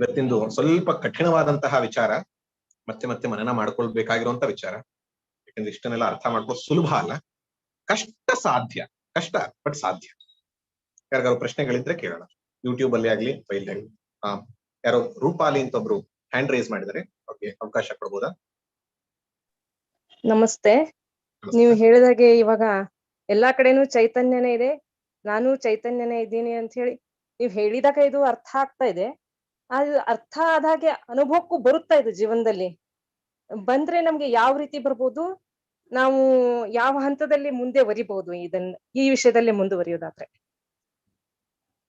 ಇವತ್ತಿಂದು ಸ್ವಲ್ಪ ಕಠಿಣವಾದಂತಹ ವಿಚಾರ ಮತ್ತೆ ಮತ್ತೆ ಮನನ ಮಾಡ್ಕೊಳ್ಬೇಕಾಗಿರುವಂತ ವಿಚಾರ. ಯಾಕಂದ್ರೆ ಇಷ್ಟನ್ನೆಲ್ಲ ಅರ್ಥ ಮಾಡ್ಕೊಳ್ಳೋದು ಸುಲಭ ಅಲ್ಲ. ಕಷ್ಟ ಸಾಧ್ಯ ಕಷ್ಟ ಬಟ್ ಸಾಧ್ಯ. ಯಾರಿಗಾರು ಪ್ರಶ್ನೆಗಳಿದ್ರೆ ಕೇಳೋಣ. ಯೂಟ್ಯೂಬ್ ಅಲ್ಲಿ ಆಗ್ಲಿ ಫೈಲ್ ಆಗ್ಲಿ. ಹಾ ಯಾರೋ ರೂಪಾಲಿ ಅಂತ ಒಬ್ರು ಹ್ಯಾಂಡ್ ರೈಸ್ ಮಾಡಿದರೆ ಅವ್ರಿಗೆ ಅವಕಾಶ ಕೊಡ್ಬೋದಾ? ನಮಸ್ತೆ. ನೀವು ಹೇಳಿದಾಗೆ ಇವಾಗ ಎಲ್ಲಾ ಕಡೆನೂ ಚೈತನ್ಯನೇ ಇದೆ. ನಾನು ಚೈತನ್ಯನೇ ಇದ್ದೀನಿ ಅಂತ ಹೇಳಿ ನೀವು ಹೇಳಿದಾಗ ಇದು ಅರ್ಥ ಆಗ್ತಾ ಇದೆ. ಅದು ಅರ್ಥ ಆದಾಗೆ ಅನುಭವಕ್ಕೂ ಬರುತ್ತಾ ಇದೆ ಜೀವನದಲ್ಲಿ. ಬಂದ್ರೆ ನಮ್ಗೆ ಯಾವ ರೀತಿ ಬರ್ಬೋದು? ನಾವು ಯಾವ ಹಂತದಲ್ಲಿ ಮುಂದೆ ವರಿಬಹುದು ಇದನ್ನ ಈ ವಿಷಯದಲ್ಲಿ ಮುಂದುವರಿಯೋದಾದ್ರೆ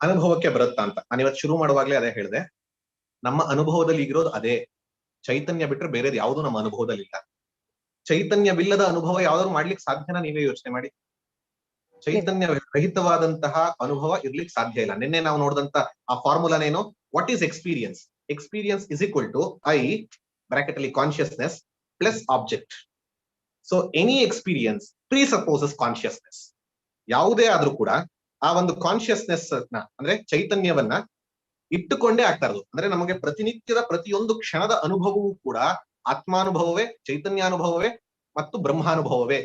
ಅನುಭವಕ್ಕೆ ಬರುತ್ತಾ ಅಂತ. ನಾನು ಇವತ್ತು ಶುರು ಮಾಡುವಾಗ್ಲೇ ಅದೇ ಹೇಳಿದೆ. ನಮ್ಮ ಅನುಭವದಲ್ಲಿ ಈಗಿರೋದು ಅದೇ. ಚೈತನ್ಯ ಬಿಟ್ರೆ ಬೇರೆದು ಯಾವುದು ನಮ್ಮ ಅನುಭವದಲ್ಲಿ ಇಲ್ಲ. ಚೈತನ್ಯವಿಲ್ಲದ ಅನುಭವ ಯಾವ್ದಾದ್ರು ಮಾಡ್ಲಿಕ್ಕೆ ಸಾಧ್ಯನ ನೀವೇ ಯೋಚನೆ ಮಾಡಿ. ಚೈತನ್ಯ ರಹಿತವಾದಂತಹ ಅನುಭವ ಇರ್ಲಿಕ್ಕೆ ಸಾಧ್ಯ ಇಲ್ಲ. ನಿನ್ನೆ ನಾವು ನೋಡಿದಂತ ಆ ಫಾರ್ಮುಲಾನೇನು what is experience experience is equal to I bracket ಅಲ್ಲಿ consciousness plus object so any experience presupposes consciousness ಯಾವುದೇ ಆದ್ರೂ ಕೂಡ ಆ ಒಂದು ಕಾನ್ಶಿಯಸ್ನೆಸ್ನ ಅಂದ್ರೆ ಚೈತನ್ಯವನ್ನ ಇಟ್ಟುಕೊಂಡೇ ಆಗ್ತಾ ಇರೋದು ಅಂದ್ರೆ ನಮಗೆ ಪ್ರತಿನಿತ್ಯದ ಪ್ರತಿಯೊಂದು ಕ್ಷಣದ ಅನುಭವವೂ ಕೂಡ ಆತ್ಮಾನುಭವವೇ ಚೈತನ್ಯಾನುಭವವೇ ಮತ್ತು ಬ್ರಹ್ಮಾನುಭವವೇ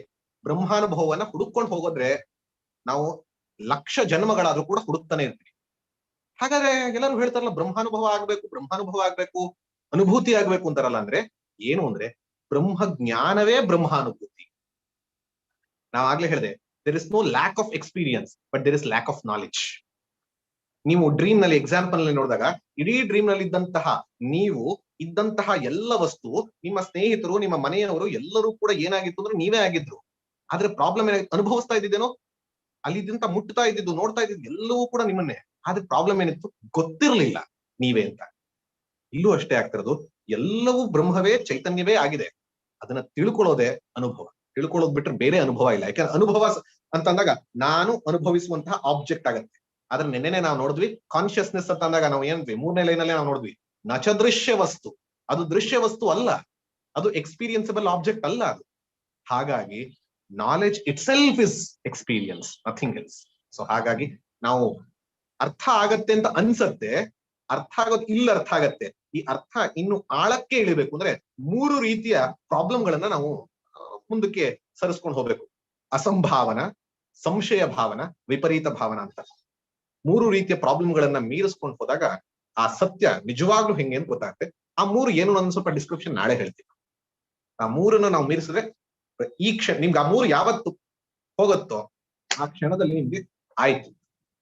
ಬ್ರಹ್ಮಾನುಭವವನ್ನ ಹುಡುಕೊಂಡು ಹೋಗೋದ್ರೆ ನಾವು ಲಕ್ಷ ಜನ್ಮಗಳಾದ್ರೂ ಕೂಡ ಹುಡುಕ್ತಾನೆ ಇರ್ತೀವಿ ಹಾಗಾದ್ರೆ ಎಲ್ಲರೂ ಹೇಳ್ತಾರಲ್ಲ, ಬ್ರಹ್ಮಾನುಭವ ಆಗ್ಬೇಕು ಬ್ರಹ್ಮಾನುಭವ ಆಗ್ಬೇಕು, ಅನುಭೂತಿ ಆಗ್ಬೇಕು ಅಂತಾರಲ್ಲ ಅಂದ್ರೆ ಏನು ಅಂದ್ರೆ ಬ್ರಹ್ಮ ಜ್ಞಾನವೇ ಬ್ರಹ್ಮಾನುಭೂತಿ. ನಾವ್ ಆಗ್ಲೇ ಹೇಳಿದೆ there is no lack of experience but there is lack of knowledge ನೀವು ಡ್ರೀಮ್ನಲ್ಲಿ ಎಕ್ಸಾಂಪಲ್ನಲ್ಲಿ ನೋಡಿದಾಗ, ಇಡೀ ಡ್ರೀಮ್ನಲ್ಲಿ ಇದ್ದಂತಹ ನೀವು, ಇದ್ದಂತಹ ಎಲ್ಲ ವಸ್ತು, ನಿಮ್ಮ ಸ್ನೇಹಿತರು, ನಿಮ್ಮ ಮನೆಯವರು ಎಲ್ಲರೂ ಕೂಡ ಏನಾಗಿತ್ತು ಅಂದ್ರೆ ನೀವೇ ಆಗಿದ್ರು. ಆದ್ರೆ ಪ್ರಾಬ್ಲಮ್ ಏನಾಗಿತ್ತು ಅನುಭವಿಸ್ತಾ ಇದ್ದಿದ್ದೇನೋ? ಅಲ್ಲಿದ್ದಂತ ಮುಟ್ತಾ ಇದ್ದಿದ್ದು, ನೋಡ್ತಾ ಇದ್ದಿದ್ದು ಎಲ್ಲವೂ ಕೂಡ ನಿಮ್ಮನ್ನೇ. ಆದ್ರೆ ಪ್ರಾಬ್ಲಮ್ ಏನಿತ್ತು? ಗೊತ್ತಿರ್ಲಿಲ್ಲ ನೀವೇ ಅಂತ. ಇಲ್ಲೂ ಅಷ್ಟೇ ಆಗ್ತಿರೋದು ಎಲ್ಲವೂ ಬ್ರಹ್ಮವೇ, ಚೈತನ್ಯವೇ ಆಗಿದೆ. ಅದನ್ನ ತಿಳ್ಕೊಳ್ಳೋದೇ ಅನುಭವ. ತಿಳ್ಕೊಳ್ಳೋದ್ ಬಿಟ್ರೆ ಬೇರೆ ಅನುಭವ ಇಲ್ಲ. ಯಾಕಂದ್ರೆ ಅನುಭವ ಅಂತ ಅಂದಾಗ ನಾನು ಅನುಭವಿಸುವಂತಹ ಆಬ್ಜೆಕ್ಟ್ ಆಗತ್ತೆ. ಆದ್ರೆ ನಿನ್ನೆನೆ ನಾವು ನೋಡಿದ್ವಿ ಕಾನ್ಶಿಯಸ್ನೆಸ್ ಅಂತ ಅಂದಾಗ ನಾವು ಏನ್ವಿ ಮೂರನೇ ಲೈನ್ ಅಲ್ಲಿ ನಾವು ನೋಡಿದ್ವಿ ನಚದೃಶ್ಯ ವಸ್ತು. ಅದು ದೃಶ್ಯ ವಸ್ತು ಅಲ್ಲ. ಅದು ಎಕ್ಸ್ಪೀರಿಯನ್ಸಬಲ್ ಆಬ್ಜೆಕ್ಟ್ ಅಲ್ಲ ಅದು. ಹಾಗಾಗಿ knowledge itself is experience nothing else so ಹಾಗಾಗಿ ನಾವು ಅರ್ಥ ಆಗತ್ತೆ ಅಂತ ಅನ್ಸತ್ತೆ, ಅರ್ಥ ಆಗೋದ್ ಇಲ್ಲ ಅರ್ಥ ಆಗತ್ತೆ. ಈ ಅರ್ಥ ಇನ್ನು ಆಳಕ್ಕೆ ಇಳಿಬೇಕು ಅಂದ್ರೆ ಮೂರು ರೀತಿಯ ಪ್ರಾಬ್ಲಮ್ಗಳನ್ನ ನಾವು ಮುಂದಕ್ಕೆ ಸರಿಸ್ಕೊಂಡು ಹೋಗ್ಬೇಕು. ಅಸಂಭಾವನ, ಸಂಶಯ ಭಾವನ, ವಿಪರೀತ ಭಾವನ ಅಂತ. ಮೂರು ರೀತಿಯ ಪ್ರಾಬ್ಲಮ್ಗಳನ್ನ ಮೀರಿಸ್ಕೊಂಡು ಹೋದಾಗ ಆ ಸತ್ಯ ನಿಜವಾಗ್ಲೂ ಹೆಂಗೆ ಅಂತ ಗೊತ್ತಾಗುತ್ತೆ. ಆ ಮೂರು ಏನು ನಾನು ಸ್ವಲ್ಪ ಡಿಸ್ಕ್ರಿಪ್ಷನ್ ನಾಳೆ ಹೇಳ್ತೀನಿ. ಆ ಮೂರನ್ನ ನಾವು ಮೀರಿಸಿದ್ರೆ ಈ ಕ್ಷಣ ನಿಮ್ಗೆ ಆ ಮೂರು ಯಾವತ್ತು ಹೋಗುತ್ತೋ ಆ ಕ್ಷಣದಲ್ಲಿ ನಿಮ್ಗೆ ಆಯ್ತು.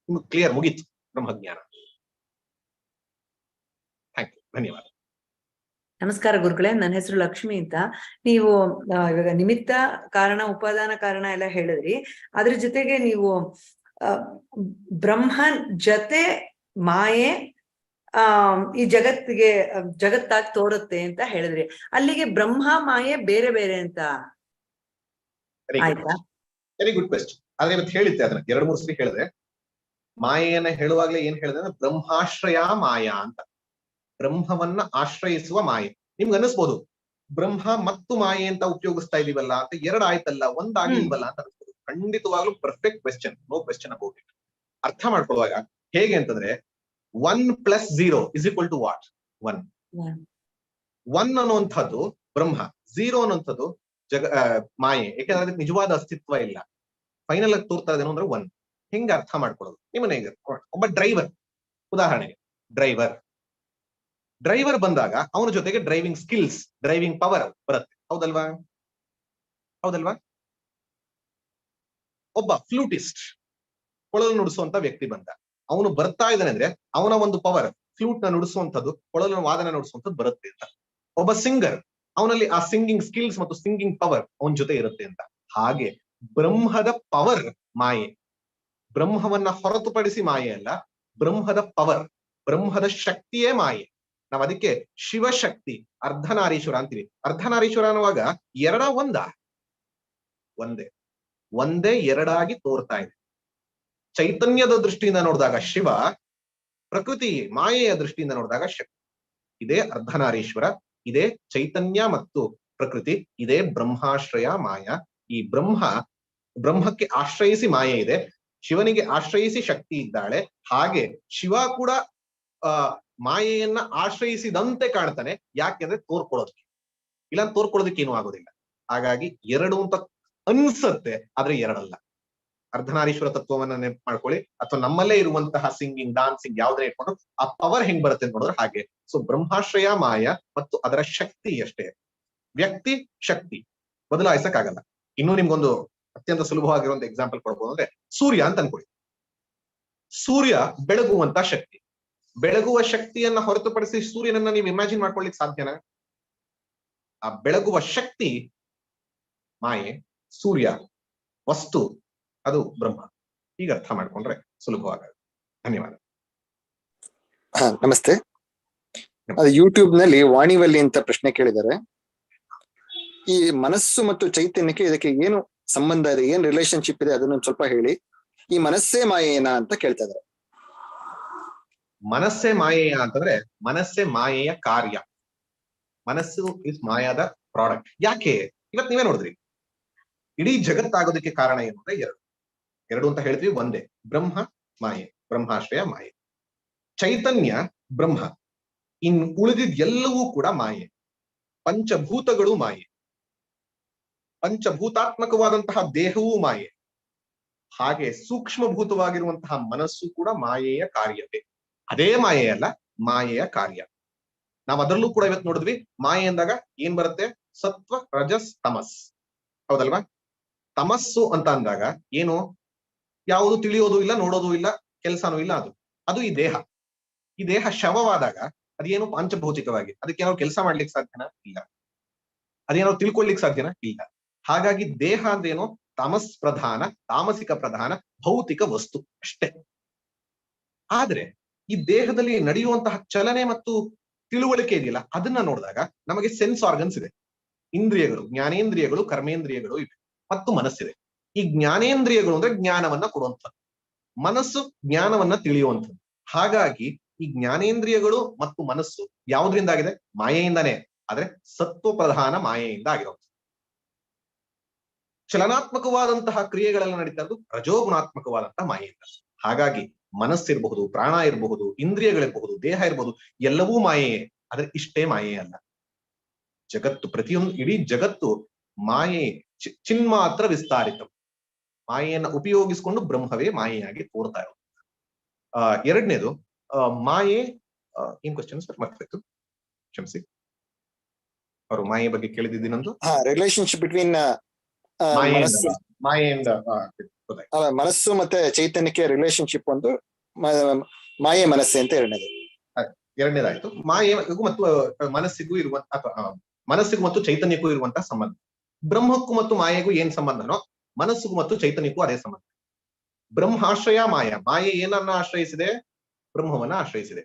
ನಿಮ್ಗೆ ಕ್ಲಿಯರ್ ಮುಗೀತು ಬ್ರಹ್ಮಜ್ಞಾನ. ಥ್ಯಾಂಕ್ ಯು ಧನ್ಯವಾದ. ನಮಸ್ಕಾರ ಗುರುಗಳೇ, ನನ್ನ ಹೆಸರು ಲಕ್ಷ್ಮಿ ಅಂತ. ನೀವು ಇವಾಗ ನಿಮಿತ್ತ ಕಾರಣ, ಉಪಾದಾನ ಕಾರಣ ಎಲ್ಲ ಹೇಳಿದ್ರಿ. ಅದ್ರ ಜೊತೆಗೆ ನೀವು ಬ್ರಹ್ಮನ್ ಜೊತೆ ಮಾಯೆ, ಆ, ಈ ಜಗತ್ತಿಗೆ ಜಗತ್ತಾಗಿ ತೋರುತ್ತೆ ಅಂತ ಹೇಳಿದ್ರಿ. ಅಲ್ಲಿಗೆ ಬ್ರಹ್ಮ, ಮಾಯೆ ಬೇರೆ ಬೇರೆ ಅಂತ ವೆರಿ ಗುಡ್ ಕ್ವೆಶ್ಚನ್ ಆದ್ರೆ ಇವತ್ತು ಹೇಳಿದ್ದೆ ಅದನ್ನ. ಎರಡು ಮೂರು ಸರಿ ಹೇಳಿದೆ. ಮಾಯೆಯನ್ನ ಹೇಳುವಾಗ್ಲೇ ಏನ್ ಹೇಳಿದೆ ಅಂದ್ರೆ ಬ್ರಹ್ಮಾಶ್ರಯ ಮಾಯಾ ಅಂತ. ಬ್ರಹ್ಮವನ್ನ ಆಶ್ರಯಿಸುವ ಮಾಯೆ. ನಿಮ್ಗೆ ಅನ್ನಿಸ್ಬೋದು? ಬ್ರಹ್ಮ ಮತ್ತು ಮಾಯೆ ಅಂತ ಉಪಯೋಗಿಸ್ತಾ ಇದೀವಲ್ಲ ಅಂತ ಎರಡು ಆಯ್ತಲ್ಲ ಒಂದಾಗಿಲ್ವಲ್ಲ ಅಂತ ಅನಿಸ್ಬೋದು ಖಂಡಿತವಾಗ್ಲೂ perfect question no question about it ಅರ್ಥ ಮಾಡ್ಕೊಳ್ಳುವಾಗ ಹೇಗೆ ಅಂತಂದ್ರೆ one plus zero is equal to what one one ಅನ್ನುವಂಥದ್ದು ಬ್ರಹ್ಮ. ಝೀರೋ ಅನ್ನುವಂಥದ್ದು ಜಗ ಮಾಯೆ ಯಾಕಂದ್ರೆ ಅದಕ್ಕೆ ನಿಜವಾದ ಅಸ್ತಿತ್ವ ಇಲ್ಲ. ಫೈನಲ್ ಆಗಿ ತೋರ್ತಾ ಇದೇನು ಅಂದ್ರೆ ಒನ್ ಹಿಂಗ ಅರ್ಥ ಮಾಡ್ಕೊಡೋದು ನಿಮ್ಮನೆ ಒಬ್ಬ ಡ್ರೈವರ್ ಉದಾಹರಣೆಗೆ ಡ್ರೈವರ್ ಡ್ರೈವರ್ ಬಂದಾಗ ಅವನ ಜೊತೆಗೆ ಡ್ರೈವಿಂಗ್ ಸ್ಕಿಲ್ಸ್ ಡ್ರೈವಿಂಗ್ ಪವರ್ ಬರುತ್ತೆ. ಹೌದಲ್ವಾ? ಹೌದಲ್ವಾ? ಒಬ್ಬ ಫ್ಲೂಟಿಸ್ಟ್ ಕೊಳಲು ನುಡಿಸುವಂತ ವ್ಯಕ್ತಿ ಬಂದ. ಅವನು ಬರ್ತಾ ಇದ್ದಾನೆ ಅಂದ್ರೆ ಅವನ ಒಂದು ಪವರ್ ಫ್ಲೂಟ್ನ ನುಡಿಸುವಂತದ್ದು ಕೊಳಲು ವಾದನ ನುಡಿಸುವಂತದ್ದು ಬರುತ್ತೆ ಅಂತ. ಒಬ್ಬ ಸಿಂಗರ್ ಅವನಲ್ಲಿ ಆ ಸಿಂಗಿಂಗ್ ಸ್ಕಿಲ್ಸ್ ಮತ್ತು ಸಿಂಗಿಂಗ್ ಪವರ್ ಅವನ ಜೊತೆ ಇರುತ್ತೆ ಅಂತ. ಹಾಗೆ ಬ್ರಹ್ಮದ ಪವರ್ ಮಾಯೆ. ಬ್ರಹ್ಮವನ್ನ ಹೊರತುಪಡಿಸಿ ಮಾಯೆ ಅಲ್ಲ, ಬ್ರಹ್ಮದ ಪವರ್ ಬ್ರಹ್ಮದ ಶಕ್ತಿಯೇ ಮಾಯೆ. ನಾವ್ ಅದಕ್ಕೆ ಶಿವಶಕ್ತಿ, ಅರ್ಧನಾರೀಶ್ವರ ಅಂತೀವಿ. ಅರ್ಧನಾರೀಶ್ವರ ಅನ್ನುವಾಗ ಎರಡ ಒಂದ. ಒಂದೇ. ಒಂದೇ ಎರಡಾಗಿ ತೋರ್ತಾ ಇದೆ. ಚೈತನ್ಯದ ದೃಷ್ಟಿಯಿಂದ ನೋಡಿದಾಗ ಶಿವ, ಪ್ರಕೃತಿ ಮಾಯೆಯ ದೃಷ್ಟಿಯಿಂದ ನೋಡಿದಾಗ ಶಕ್ತಿ. ಇದೇ ಅರ್ಧನಾರೀಶ್ವರ. ಇದೇ ಚೈತನ್ಯ ಮತ್ತು ಪ್ರಕೃತಿ, ಇದೇ ಬ್ರಹ್ಮಾಶ್ರಯ ಮಾಯ. ಈ ಬ್ರಹ್ಮ, ಬ್ರಹ್ಮಕ್ಕೆ ಆಶ್ರಯಿಸಿ ಮಾಯೆ ಇದೆ. ಶಿವನಿಗೆ ಆಶ್ರಯಿಸಿ ಶಕ್ತಿ ಇದ್ದಾಳೆ. ಹಾಗೆ ಶಿವ ಕೂಡ, ಆ, ಮಾಯೆಯನ್ನ ಆಶ್ರಯಿಸಿದಂತೆ ಕಾಣ್ತಾನೆ. ಯಾಕೆಂದ್ರೆ ತೋರ್ಕೊಳ್ಳೋದಕ್ಕೆ. ಇಲ್ಲ, ತೋರ್ಕೊಳ್ಳೋದಕ್ಕೆ ಏನೂ ಆಗೋದಿಲ್ಲ. ಹಾಗಾಗಿ ಎರಡು ಅಂತ ಅನ್ಸತ್ತೆ, ಆದ್ರೆ ಎರಡಲ್ಲ. ಅರ್ಧನಾರೀಶ್ವರ ತತ್ವವನ್ನ ನೆನಪು ಮಾಡ್ಕೊಳ್ಳಿ. ಅಥವಾ ನಮ್ಮಲ್ಲೇ ಇರುವಂತಹ ಸಿಂಗಿಂಗ್ ಡಾನ್ಸಿಂಗ್ ಯಾವ್ದನ್ನ ಇಟ್ಕೊಂಡು ಆ ಪವರ್ ಹೆಂಗ್ ಬರುತ್ತೆ ನೋಡಿದ್ರೆ ಹಾಗೆ. ಸೊ ಬ್ರಹ್ಮಾಶ್ರಯ ಮಾಯ ಮತ್ತು ಅದರ ಶಕ್ತಿ ಅಷ್ಟೇ ವ್ಯಕ್ತಿ, ಶಕ್ತಿ. ಬದಲಾಯಿಸಕ್ಕಾಗಲ್ಲ. ಇನ್ನೂ ನಿಮ್ಗೊಂದು ಅತ್ಯಂತ ಸುಲಭವಾಗಿರುವಂತ ಎಕ್ಸಾಂಪಲ್ ಕೊಡ್ಬೋದು ಅಂದ್ರೆ ಸೂರ್ಯ ಅಂತ ಅನ್ಕೊಳ್ಳಿ. ಸೂರ್ಯ ಬೆಳಗುವಂತ ಶಕ್ತಿ. ಬೆಳಗುವ ಶಕ್ತಿಯನ್ನ ಹೊರತುಪಡಿಸಿ ಸೂರ್ಯನನ್ನ ನೀವು ಇಮ್ಯಾಜಿನ್ ಮಾಡ್ಕೊಳ್ಳಿಕ್ ಸಾಧ್ಯನ? ಆ ಬೆಳಗುವ ಶಕ್ತಿ ಮಾಯೆ, ಸೂರ್ಯ, ವಸ್ತು ಅದು ಬ್ರಹ್ಮ. ಈಗ ಅರ್ಥ ಮಾಡ್ಕೊಂಡ್ರೆ ಸುಲಭವಾಗುತ್ತೆ ಧನ್ಯವಾದ. ನಮಸ್ತೆ. ಅದು ಯೂಟ್ಯೂಬ್ನಲ್ಲಿ ವಾಣಿವಲ್ಲಿ ಅಂತ ಪ್ರಶ್ನೆ ಕೇಳಿದ್ದಾರೆ. ಈ ಮನಸ್ಸು ಮತ್ತು ಚೈತನ್ಯಕ್ಕೆ ಇದಕ್ಕೆ ಏನು ಸಂಬಂಧ ಇದೆ ಏನ್ ರಿಲೇಶನ್ಶಿಪ್ ಇದೆ ಅದನ್ನ ಸ್ವಲ್ಪ ಹೇಳಿ. ಈ ಮನಸ್ಸೇ ಮಾಯೇನಾ ಅಂತ ಕೇಳ್ತಾ ಇದಾರೆ ಮನಸ್ಸೇ ಮಾಯೆಯ ಅಂತಂದ್ರೆ ಮನಸ್ಸೇ ಮಾಯೆಯ ಕಾರ್ಯ. ಮನಸ್ಸು ಇಸ್ ಮಾಯಾದ ಪ್ರಾಡಕ್ಟ್ ಯಾಕೆ? ಇವತ್ ನೀವೇ ನೋಡಿದ್ರಿ. ಇಡೀ ಜಗತ್ತಾಗೋದಕ್ಕೆ ಕಾರಣ ಏನು ಅಂದ್ರೆ ಎರಡು. ಎರಡು ಅಂತ ಹೇಳ್ತೀವಿ, ಒಂದೇ. ಬ್ರಹ್ಮ, ಮಾಯೆ. ಬ್ರಹ್ಮಾಶ್ರಯ, ಮಾಯೆ. ಚೈತನ್ಯ, ಬ್ರಹ್ಮ. ಇನ್ ಉಳಿದಿದ್ ಎಲ್ಲವೂ ಕೂಡ ಮಾಯೆ. ಪಂಚಭೂತಗಳು ಮಾಯೆ. ಪಂಚಭೂತಾತ್ಮಕವಾದಂತಹ ದೇಹವೂ ಮಾಯೆ. ಹಾಗೆ ಸೂಕ್ಷ್ಮಭೂತವಾಗಿರುವಂತಹ ಮನಸ್ಸು ಕೂಡ ಮಾಯೆಯ ಕಾರ್ಯವೇ. ಅದೇ ಮಾಯೆ ಅಲ್ಲ, ಮಾಯೆಯ ಕಾರ್ಯ. ನಾವ್ ಅದರಲ್ಲೂ ಕೂಡ ಇವತ್ತು ನೋಡಿದ್ವಿ, ಮಾಯೆ ಅಂದಾಗ ಏನ್ ಬರುತ್ತೆ? ಸತ್ವ, ರಜಸ್, ತಮಸ್. ಹೌದಲ್ವಾ? ತಮಸ್ಸು ಅಂತ ಅಂದಾಗ ಏನು? ಯಾವುದು ತಿಳಿಯೋದು ಇಲ್ಲ, ನೋಡೋದು ಇಲ್ಲ, ಕೆಲಸನೂ ಇಲ್ಲ ಅದು. ಅದು ಈ ದೇಹ. ಈ ದೇಹ ಶವವಾದಾಗ ಅದೇನು ಪಂಚಭೌತಿಕವಾಗಿ, ಅದಕ್ಕೆ ಏನಾದ್ರು ಕೆಲಸ ಮಾಡ್ಲಿಕ್ಕೆ ಸಾಧ್ಯನಾ? ಇಲ್ಲ. ಅದೇನೋ ತಿಳ್ಕೊಳ್ಲಿಕ್ಕೆ ಸಾಧ್ಯನಾ? ಇಲ್ಲ. ಹಾಗಾಗಿ ದೇಹ ಅಂದ್ರೇನು? ತಮಸ್ ಪ್ರಧಾನ, ತಾಮಸಿಕ ಪ್ರಧಾನ, ಭೌತಿಕ ವಸ್ತು ಅಷ್ಟೇ. ಆದ್ರೆ ಈ ದೇಹದಲ್ಲಿ ನಡೆಯುವಂತಹ ಚಲನೆ ಮತ್ತು ತಿಳುವಳಿಕೆ ಇದೆಯಲ್ಲ, ಅದನ್ನ ನೋಡಿದಾಗ ನಮಗೆ ಸೆನ್ಸ್ ಆರ್ಗನ್ಸ್ ಇದೆ. ಇಂದ್ರಿಯಗಳು, ಜ್ಞಾನೇಂದ್ರಿಯಗಳು, ಕರ್ಮೇಂದ್ರಿಯಗಳು ಇವೆ. ಮತ್ತು ಮನಸ್ಸಿದೆ. ಈ ಜ್ಞಾನೇಂದ್ರಿಯಗಳು ಅಂದ್ರೆ ಜ್ಞಾನವನ್ನ ಕೊಡುವಂಥದ್ದು. ಮನಸ್ಸು ಜ್ಞಾನವನ್ನ ತಿಳಿಯುವಂಥದ್ದು. ಹಾಗಾಗಿ ಈ ಜ್ಞಾನೇಂದ್ರಿಯಗಳು ಮತ್ತು ಮನಸ್ಸು ಯಾವುದರಿಂದಾಗಿದೆ ಮಾಯೆಯಿಂದಾನೇ. ಆದ್ರೆ ಸತ್ವ ಪ್ರಧಾನ ಮಾಯೆಯಿಂದ ಆಗಿರುವಂಥದ್ದು. ಚಲನಾತ್ಮಕವಾದಂತಹ ಕ್ರಿಯೆಗಳೆಲ್ಲ ನಡೀತಾ ಇರೋದು ರಜೋಗುಣಾತ್ಮಕವಾದಂತಹ ಮಾಯೆಯಿಂದ. ಹಾಗಾಗಿ ಮನಸ್ಸಿರಬಹುದು, ಪ್ರಾಣ ಇರಬಹುದು, ಇಂದ್ರಿಯಗಳಿರಬಹುದು, ದೇಹ ಇರಬಹುದು, ಎಲ್ಲವೂ ಮಾಯೆಯೇ. ಆದ್ರೆ ಇಷ್ಟೇ ಮಾಯೆ ಅಲ್ಲ. ಜಗತ್ತು ಪ್ರತಿಯೊಂದು, ಇಡೀ ಜಗತ್ತು ಮಾಯೆ ಚಿನ್ಮಾತ್ರ ವಿಸ್ತಾರಿತ ಮಾಯೆಯನ್ನ ಉಪಯೋಗಿಸಿಕೊಂಡು ಬ್ರಹ್ಮವೇ ಮಾಯೆಯಾಗಿ ತೋರ್ತಾ ಇರೋದು. ಆ ಎರಡನೇದು ಮಾಯೆ ಏನ್ ಕ್ವಶನ್ ಸರ್ ಮರ್ತಾಯ್ತು. ಕ್ಷಮಿಸಿ. ಅವರು ಮಾಯೆ ಬಗ್ಗೆ ಕೇಳಿದಿದ್ದೀನಂದು ರಿಲೇಶನ್ಶಿಪ್ ಬಿಟ್ವೀನ್ ಮಾಯೆಯಿಂದ ಮನಸ್ಸು ಮತ್ತೆ ಚೈತನ್ಯಕ್ಕೆ ರಿಲೇಶನ್ಶಿಪ್ ಒಂದು ಮಾಯೆ ಮನಸ್ಸೆ ಅಂತ ಎರಡನೇದು. ಎರಡನೇದಾಯ್ತು. ಮಾಯೆಗೂ ಮತ್ತು ಮನಸ್ಸಿಗೂ ಇರುವಂತ ಅಥವಾ ಮನಸ್ಸಿಗೂ ಮತ್ತು ಚೈತನ್ಯಕ್ಕೂ ಇರುವಂತಹ ಸಂಬಂಧ. ಬ್ರಹ್ಮಕ್ಕೂ ಮತ್ತು ಮಾಯೆಗೂ ಏನ್ ಸಂಬಂಧನೋ ಮನಸ್ಸಿಗೂ ಮತ್ತು ಚೈತನ್ಯಕ್ಕೂ ಅದೇ ಸಂಬಂಧ. ಬ್ರಹ್ಮಾಶ್ರಯ ಮಾಯ. ಮಾಯೆ ಏನನ್ನ ಆಶ್ರಯಿಸಿದೆ? ಬ್ರಹ್ಮವನ್ನ ಆಶ್ರಯಿಸಿದೆ.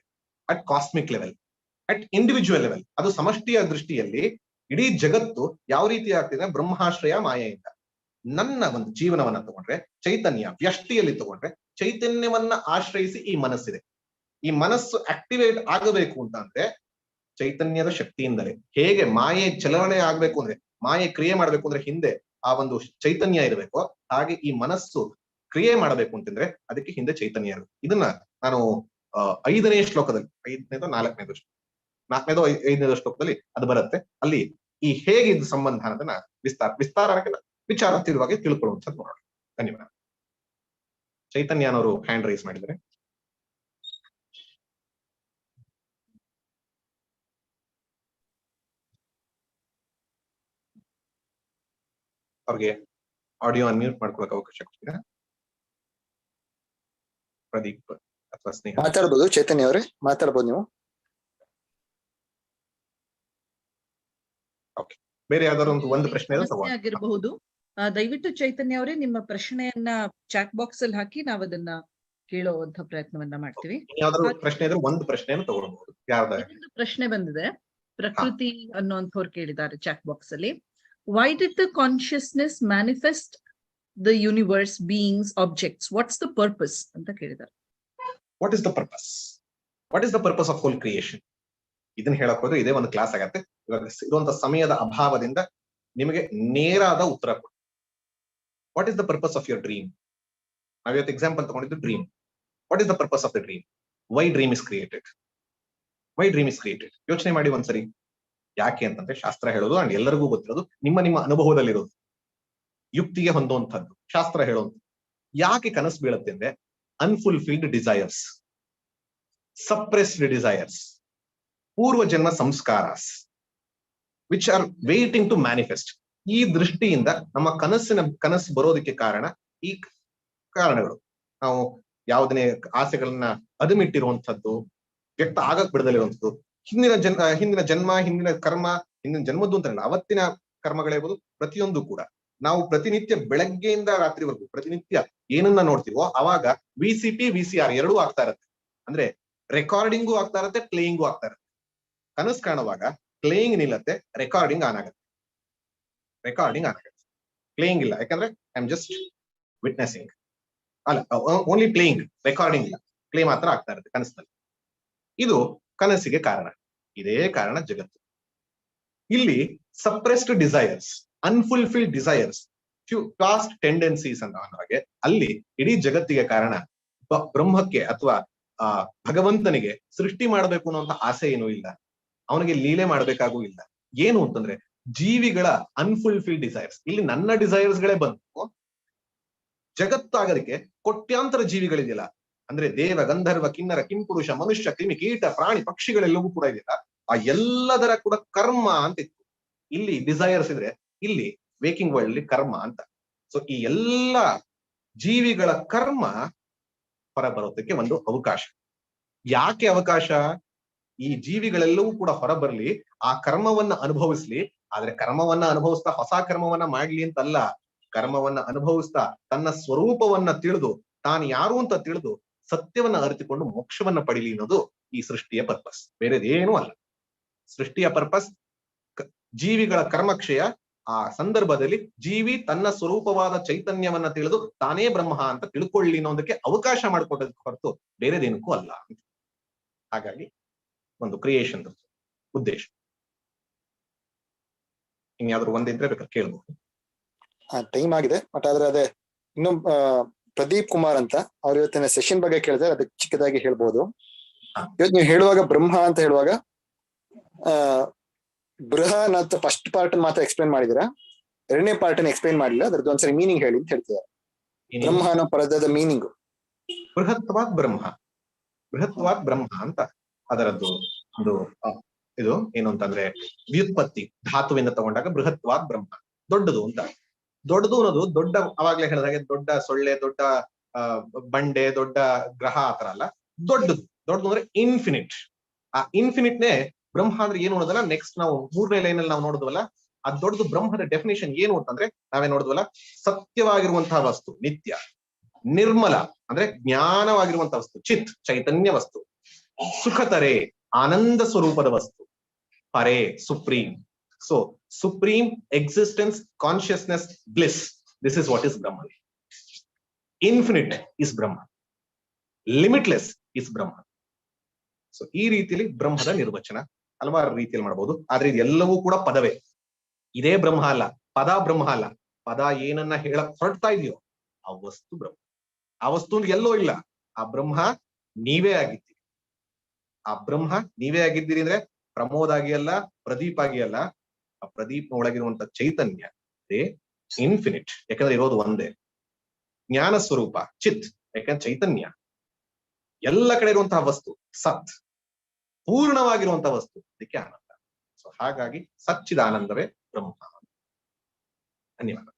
At cosmic level at individual level ಅದು ಸಮಷ್ಟಿಯ ದೃಷ್ಟಿಯಲ್ಲಿ ಇಡೀ ಜಗತ್ತು ಯಾವ ರೀತಿ ಆಗ್ತಿದೆ? ಬ್ರಹ್ಮಾಶ್ರಯ ಮಾಯೆಯಿಂದ. ನನ್ನ ಒಂದು ಜೀವನವನ್ನ ತಗೊಂಡ್ರೆ, ಚೈತನ್ಯ ವ್ಯಷ್ಟಿಯಲ್ಲಿ ತಗೊಂಡ್ರೆ, ಚೈತನ್ಯವನ್ನ ಆಶ್ರಯಿಸಿ ಈ ಮನಸ್ಸಿದೆ. ಈ ಮನಸ್ಸು ಆಕ್ಟಿವೇಟ್ ಆಗಬೇಕು ಅಂತ ಅಂದ್ರೆ ಚೈತನ್ಯದ ಶಕ್ತಿಯಿಂದಲೇ. ಹೇಗೆ ಮಾಯೆ ಚಲನೆ ಆಗ್ಬೇಕು ಅಂದ್ರೆ, ಮಾಯೆ ಕ್ರಿಯೆ ಮಾಡ್ಬೇಕು ಅಂದ್ರೆ ಹಿಂದೆ ಆ ಒಂದು ಚೈತನ್ಯ ಇರಬೇಕು. ಹಾಗೆ ಈ ಮನಸ್ಸು ಕ್ರಿಯೆ ಮಾಡಬೇಕು ಅಂತಂದ್ರೆ ಅದಕ್ಕೆ ಹಿಂದೆ ಚೈತನ್ಯ ಇರಬೇಕು ಇದನ್ನ ನಾನು ಐದನೇ ಶ್ಲೋಕದಲ್ಲಿ, ಐದನೇದೋ ನಾಲ್ಕನೇದು ನಾಲ್ಕನೇದೋ ಐದನೇದೋ ಶ್ಲೋಕದಲ್ಲಿ ಅದು ಬರುತ್ತೆ. ಅಲ್ಲಿ ಈ ಹೇಗೆ ಇದು ಸಂಬಂಧ ಅನ್ನೋದನ್ನ ವಿಸ್ತಾರ ವಿಸ್ತಾರ ವಿಚಾರ ತಿಳುವಾಗಿ ತಿಳ್ಕೊಳ್ಳುವಂಥದ್ದು ನೋಡೋಣ. ಧನ್ಯವಾದ. ಚೈತನ್ಯ ಅನ್ನೋರು ಹ್ಯಾಂಡ್ ರೈಸ್ ಮಾಡಿದ್ದಾರೆ. ಅವ್ರಿಗೆ ಆಡಿಯೋ ಅನ್ಮ್ಯೂಟ್ ಮಾಡ್ಕೊಳಕ್ ಅವಕಾಶ ಕೊಡ್ತೀರಾ? ಪ್ರದೀಪ್ ಅಥವಾ ಸ್ನೇಹ. ಮಾತಾಡ್ಬೋದು ಚೈತನ್ಯ ಅವರೇ. ಮಾತಾಡ್ಬೋದು ನೀವು. ಬೇರೆ ಯಾವ್ದಾದ್ರು ಒಂದು ಒಂದು ಪ್ರಶ್ನೆ ಆಗಿರಬಹುದು ದಯವಿಟ್ಟು ಚೈತನ್ಯ ಅವರೇ ನಿಮ್ಮ ಪ್ರಶ್ನೆಯನ್ನ ಚಾಟ್ ಬಾಕ್ಸ್ ಅಲ್ಲಿ ಹಾಕಿ ನಾವು ಅದನ್ನ ಕೇಳುವಂತ ಪ್ರಯತ್ನವನ್ನ ಮಾಡ್ತೀವಿ. ಪ್ರಶ್ನೆ ಇದ್ರೆ ಒಂದು ಪ್ರಶ್ನೆಯನ್ನು ತಗೊಳ್ಬಹುದು ಪ್ರಶ್ನೆ ಬಂದಿದೆ. ಪ್ರಕೃತಿ ಅನ್ನುವಂಥವ್ರು ಕೇಳಿದ್ದಾರೆ ಚಾಟ್ ಬಾಕ್ಸ್ ಅಲ್ಲಿ. Why did the consciousness manifest the universe, beings, objects? What's the purpose ಅಂತ ಕೇಳಿದ್ದಾರೆ the purpose? The purpose what purpose the whole creation ಇದನ್ನ ಹೇಳಕ್ ಹೋದ್ರೆ ಇದೇ ಒಂದು ಕ್ಲಾಸ್ ಆಗತ್ತೆ. ಇವಾಗ ಇರುವಂತ ಸಮಯದ ಅಭಾವದಿಂದ ನಿಮಗೆ ನೇರಾದ ಉತ್ತರ ಕೊಡಿ. What is the purpose of your dream ನಾವ್ ಇವತ್ತು ಎಕ್ಸಾಂಪಲ್ ತಗೊಂಡಿದ್ದು dream what is the purpose of the dream why dream is created why dream is created ಯೋಚನೆ ಮಾಡಿ ಒಂದ್ಸರಿ. ಯಾಕೆ ಅಂತಂದ್ರೆ ಶಾಸ್ತ್ರ ಹೇಳೋದು ಅಂಡ್ ಎಲ್ಲರಿಗೂ ಗೊತ್ತಿರೋದು ನಿಮ್ಮ ನಿಮ್ಮ ಅನುಭವದಲ್ಲಿರೋದು. ಯುಕ್ತಿಗೆ ಹೊಂದುವಂಥದ್ದು, ಶಾಸ್ತ್ರ ಹೇಳೋದು. ಯಾಕೆ ಕನಸು ಬೀಳುತ್ತೆ ಅಂದ್ರೆ ಅನ್ಫುಲ್ಫಿಲ್ಡ್ ಡಿಸೈರ್ಸ್ ಸಪ್ರೆಸ್ಡ್ ಡಿಸೈರ್ಸ್ ಪೂರ್ವ ಜನ್ಮ samskaras which are waiting to manifest ಈ ದೃಷ್ಟಿಯಿಂದ ನಮ್ಮ ಕನಸಿನ, ಕನಸು ಬರೋದಕ್ಕೆ ಕಾರಣ ಈ ಕಾರಣಗಳು. ನಾವು ಯಾವುದನ್ನೇ ಆಸೆಗಳನ್ನ ಅದುಮಿಟ್ಟಿರುವಂಥದ್ದು, ವ್ಯಕ್ತ ಆಗಕ್ ಬಿಡದಲ್ಲಿರುವಂಥದ್ದು ಹಿಂದಿನ ಜನ್ ಹಿಂದಿನ ಜನ್ಮ, ಹಿಂದಿನ ಕರ್ಮ, ಹಿಂದಿನ ಜನ್ಮದ್ದು ಅಂತಲ್ಲ ಅವತ್ತಿನ ಕರ್ಮಗಳಿರ್ಬೋದು ಪ್ರತಿಯೊಂದು ಕೂಡ. ನಾವು ಪ್ರತಿನಿತ್ಯ ಬೆಳಗ್ಗೆಯಿಂದ ರಾತ್ರಿವರೆಗೂ, ಪ್ರತಿನಿತ್ಯ ಏನನ್ನ ನೋಡ್ತೀವೋ, ಅವಾಗ V C P V C R ಎರಡೂ ಆಗ್ತಾ ಇರತ್ತೆ. ಅಂದ್ರೆ ರೆಕಾರ್ಡಿಂಗು ಆಗ್ತಾ ಇರತ್ತೆ ಪ್ಲೇಯಿಂಗು ಆಗ್ತಾ ಇರತ್ತೆ. ಕನಸು ಕಾಣುವಾಗ ಪ್ಲೇಯಿಂಗ್ ನಿಲ್ಲತ್ತೆ ರೆಕಾರ್ಡಿಂಗ್ ಆನ್ ಆಗತ್ತೆ. ರೆಕಾರ್ಡಿಂಗ್ ಆನ್ ಆಗತ್ತೆ. ಪ್ಲೇಯಿಂಗ್ ಇಲ್ಲ, ಯಾಕಂದ್ರೆ ಐ ಆಮ್ ಜಸ್ಟ್ ವಿಟ್ನೆಸಿಂಗ್ ಅಲ್ಲ ಓನ್ಲಿ ಪ್ಲೇಯಿಂಗ್ ರೆಕಾರ್ಡಿಂಗ್ ಇಲ್ಲ. ಪ್ಲೇ ಮಾತ್ರ ಆಗ್ತಾ ಇರುತ್ತೆ ಕನಸಿನಲ್ಲಿ. ಇದು ಕನಸಿಗೆ ಕಾರಣ. ಇದೇ ಕಾರಣ ಜಗತ್ತು. ಇಲ್ಲಿ suppressed desires unfulfilled desires few cost tendencies ಅಂತ ಹಾಗೆ ಅಲ್ಲಿ ಇಡೀ ಜಗತ್ತಿಗೆ ಕಾರಣ ಬ್ರಹ್ಮಕ್ಕೆ ಅಥವಾ, ಆ, ಭಗವಂತನಿಗೆ ಸೃಷ್ಟಿ ಮಾಡಬೇಕು ಅನ್ನೋಂತ ಆಸೆ ಏನೂ ಇಲ್ಲ. ಅವನಿಗೆ ಲೀಲೆ ಮಾಡ್ಬೇಕಾಗೂ ಇಲ್ಲ. ಏನು ಅಂತಂದ್ರೆ ಜೀವಿಗಳ ಅನ್ಫುಲ್ಫಿಲ್ಡ್ ಡಿಸೈರ್ಸ್ ಇಲ್ಲಿ ನನ್ನ ಡಿಸೈರ್ಸ್ ಗಳೇ ಬಂತು ಜಗತ್ತಾಗೋದಕ್ಕೆ ಕೋಟ್ಯಾಂತರ ಜೀವಿಗಳಿದೆಯಲ್ಲ ಅಂದ್ರೆ ದೇವ ಗಂಧರ್ವ ಕಿನ್ನರ ಕಿಂಪುರುಷ ಮನುಷ್ಯ ಕ್ರಿಮಿ ಕೀಟ ಪ್ರಾಣಿ ಪಕ್ಷಿಗಳೆಲ್ಲವೂ ಕೂಡ ಇದೆಯಲ್ಲ ಆ ಎಲ್ಲದರ ಕೂಡ ಕರ್ಮ ಅಂತ ಇತ್ತು. ಇಲ್ಲಿ ಡಿಸೈರ್ಸ್ ಇದ್ರೆ ಇಲ್ಲಿ ವೇಕಿಂಗ್ ವರ್ಲ್ಡ್ ಅಲ್ಲಿ ಕರ್ಮ ಅಂತ. ಸೊ ಈ ಎಲ್ಲ ಜೀವಿಗಳ ಕರ್ಮ ಹೊರ ಬರೋದಕ್ಕೆ ಒಂದು ಅವಕಾಶ. ಯಾಕೆ ಅವಕಾಶ? ಈ ಜೀವಿಗಳೆಲ್ಲವೂ ಕೂಡ ಹೊರಬರ್ಲಿ, ಆ ಕರ್ಮವನ್ನ ಅನುಭವಿಸ್ಲಿ. ಆದ್ರೆ ಕರ್ಮವನ್ನ ಅನುಭವಿಸ್ತಾ ಹೊಸ ಕರ್ಮವನ್ನ ಮಾಡ್ಲಿ ಅಂತಲ್ಲ. ಕರ್ಮವನ್ನ ಅನುಭವಿಸ್ತಾ ತನ್ನ ಸ್ವರೂಪವನ್ನ ತಿಳಿದು, ತಾನು ಯಾರು ಅಂತ ತಿಳಿದು ಸತ್ಯವನ್ನ ಅರಿತುಕೊಂಡು ಮೋಕ್ಷವನ್ನ ಪಡಿಲಿ ಅನ್ನೋದು ಈ ಸೃಷ್ಟಿಯ ಪರ್ಪಸ್ ಬೇರೆದೇನೂ ಅಲ್ಲ. ಸೃಷ್ಟಿಯ ಪರ್ಪಸ್ ಜೀವಿಗಳ ಕರ್ಮಕ್ಷಯ ಆ ಸಂದರ್ಭದಲ್ಲಿ ಜೀವಿ ತನ್ನ ಸ್ವರೂಪವಾದ ಚೈತನ್ಯವನ್ನ ತಿಳಿದು ತಾನೇ ಬ್ರಹ್ಮ ಅಂತ ತಿಳ್ಕೊಳ್ಳಿ ಅನ್ನೋದಕ್ಕೆ ಅವಕಾಶ ಮಾಡಿಕೊಟ್ಟದಕ್ಕೆ ಹೊರತು ಬೇರೆದೇನಕ್ಕೂ ಅಲ್ಲ ಹಾಗಾಗಿ ಒಂದು ಕ್ರಿಯೇಷನ್ ಉದ್ದೇಶ. ಇನ್ಯಾದ್ರೂ ಒಂದಿದ್ರೆ ಬೇಕಾದ್ರೆ ಕೇಳಬಹುದು ಟೈಮ್ ಆಗಿದೆ ಬಟ್ ಆದ್ರೆ ಅದೇ ಇನ್ನು ಆ, ಪ್ರದೀಪ್ ಕುಮಾರ್ ಅಂತ ಅವ್ರ ಇವತ್ತಿನ ಸೆಷನ್ ಬಗ್ಗೆ ಕೇಳಿದ್ರೆ ಅದಕ್ಕೆ ಚಿಕ್ಕದಾಗಿ ಹೇಳ್ಬೋದು. ಇವತ್ತು ನೀವು ಹೇಳುವಾಗ ಬ್ರಹ್ಮ ಅಂತ ಹೇಳುವಾಗ ಆ ಬೃಹನ್ ಅಂತ ಫಸ್ಟ್ ಪಾರ್ಟ್ ಮಾತ್ರ ಎಕ್ಸ್ಪ್ಲೈನ್ ಮಾಡಿದಿರಾ ಎರಡನೇ ಪಾರ್ಟ್ ಎಕ್ಸ್ಪ್ಲೈನ್ ಮಾಡಿಲ್ಲ ಅದ್ರದ್ದು ಒಂದ್ಸರಿ ಮೀನಿಂಗ್ ಹೇಳಿ ಅಂತ ಹೇಳ್ತಿದ್ದಾರೆ. ಬ್ರಹ್ಮನ ಬ್ರಹ್ಮ ಅನ್ನೋ ಪದದ ಮೀನಿಂಗ್ ಬೃಹತ್ವಾದ್ ಬ್ರಹ್ಮ. ಬೃಹತ್ವಾದ್ ಬ್ರಹ್ಮ ಅಂತ ಅದರದ್ದು ಒಂದು ಇದು ಏನು ಅಂತಂದ್ರೆ ವ್ಯುತ್ಪತ್ತಿ ಧಾತುವಿಂದ ತಗೊಂಡಾಗ ಬೃಹತ್ವಾದ್ ಬ್ರಹ್ಮ. ದೊಡ್ಡದು ಅಂತ. ದೊಡ್ಡದು ಅನ್ನೋದು ದೊಡ್ಡ ಅವಾಗ್ಲೇ ಹೇಳಿದ ಹಾಗೆ ದೊಡ್ಡ ಸೊಳ್ಳೆ, ದೊಡ್ಡ ಬಂಡೆ, ದೊಡ್ಡ ಗ್ರಹ ಆತರ ಅಲ್ಲ. ದೊಡ್ಡದು. ದೊಡ್ಡದು ಅಂದ್ರೆ ಇನ್ಫಿನಿಟ್ ಆ ಇನ್ಫಿನಿಟ್ನೇ ಬ್ರಹ್ಮ ಅಂದ್ರೆ ಏನು ಅನ್ನೋದಲ್ಲ ನೆಕ್ಸ್ಟ್ ನಾವು ಮೂರನೇ ಲೈನ್ ಅಲ್ಲಿ ನಾವು ನೋಡಿದ್ವಲ್ಲ? ಆ ದೊಡ್ಡದು ಬ್ರಹ್ಮದ ಡೆಫಿನೇಷನ್ ಏನು ಅಂತಂದ್ರೆ ನಾವೇ ನೋಡಿದ್ವಲ್ಲ? ಸತ್ಯವಾಗಿರುವಂತಹ ವಸ್ತು, ನಿತ್ಯ. ನಿರ್ಮಲ ಅಂದ್ರೆ ಜ್ಞಾನವಾಗಿರುವಂತಹ ವಸ್ತು, ಚಿತ್, ಚೈತನ್ಯ ವಸ್ತು. ಸುಖತರೆ, ಆನಂದ ಸ್ವರೂಪದ ವಸ್ತು. ಪರೇ, supreme. So supreme existence, consciousness, bliss this is what is Brahman. Infinite is Brahma limitless is Brahma so ಈ ರೀತಿಯಲ್ಲಿ ಬ್ರಹ್ಮದ ನಿರ್ವಚನ ಹಲವಾರು ರೀತಿಯಲ್ಲಿ ಮಾಡಬಹುದು ಆದ್ರೆ ಇದೆಲ್ಲವೂ ಕೂಡ ಪದವೇ. ಇದೇ ಬ್ರಹ್ಮ ಅಲ್ಲ ಪದ ಬ್ರಹ್ಮ ಅಲ್ಲ. ಪದ ಏನನ್ನ ಹೇಳಕ್ ಹೊರಡ್ತಾ ಇದೆಯೋ ಆ ವಸ್ತು ಬ್ರಹ್ಮ. ಆ ವಸ್ತು ಎಲ್ಲೋ ಇಲ್ಲ. ಆ ಬ್ರಹ್ಮ ನೀವೇ ಆಗಿದ್ದೀರಿ. ಆ ಬ್ರಹ್ಮ ನೀವೇ ಆಗಿದ್ದೀರಿ ಅಂದ್ರೆ ಪ್ರಮೋದ್ ಆಗಿ ಅಲ್ಲ ಪ್ರದೀಪ್ ಆಗಿ ಅಲ್ಲ ಆ ಪ್ರದೀಪ್ ಒಳಗಿರುವಂತ ಚೈತನ್ಯ ಅದೇ ಇನ್ಫಿನಿಟ್ ಯಾಕಂದ್ರೆ ಇರೋದು ಒಂದೇ. ಜ್ಞಾನ ಸ್ವರೂಪ, ಚಿತ್, ಯಾಕಂದ್ರೆ ಚೈತನ್ಯ. ಎಲ್ಲ ಕಡೆ ಇರುವಂತಹ ವಸ್ತು, ಸತ್. ಪೂರ್ಣವಾಗಿರುವಂತಹ ವಸ್ತು, ಅದಕ್ಕೆ ಆನಂದ. ಸೊ ಹಾಗಾಗಿ ಸಚ್ಚಿದ ಆನಂದವೇ ಬ್ರಹ್ಮ. ಧನ್ಯವಾದ.